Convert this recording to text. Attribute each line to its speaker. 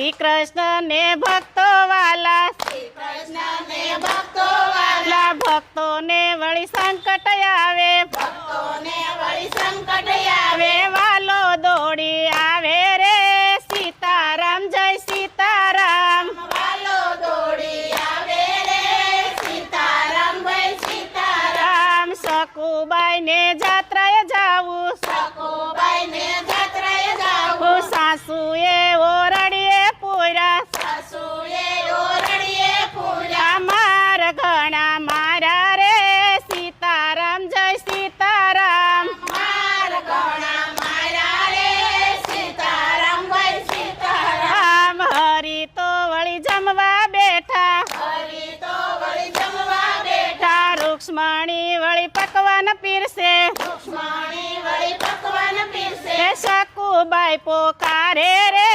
Speaker 1: શ્રી કૃષ્ણ ને ભક્તો વાલા
Speaker 2: કૃષ્ણ ને ભક્તો વાલા
Speaker 1: ભક્તો ને વળી સંકટ આવે.
Speaker 2: ભક્તોને વળી સંકટ આવે.
Speaker 1: આવે વાલો દોડી આવે રે. સીતારામ જય સીતારામ.
Speaker 2: વાલો દોડી આવે રે. સીતારામ ભાઈ સીતારામ.
Speaker 1: સકુબાઈ ને જાત્રાએ રૂક્ષ્મણી વળી પકવાન પીરસે.
Speaker 2: રૂક્ષ્મણી વળી પકવાન પીરસે.
Speaker 1: શકુબાઈ પોકારે રે.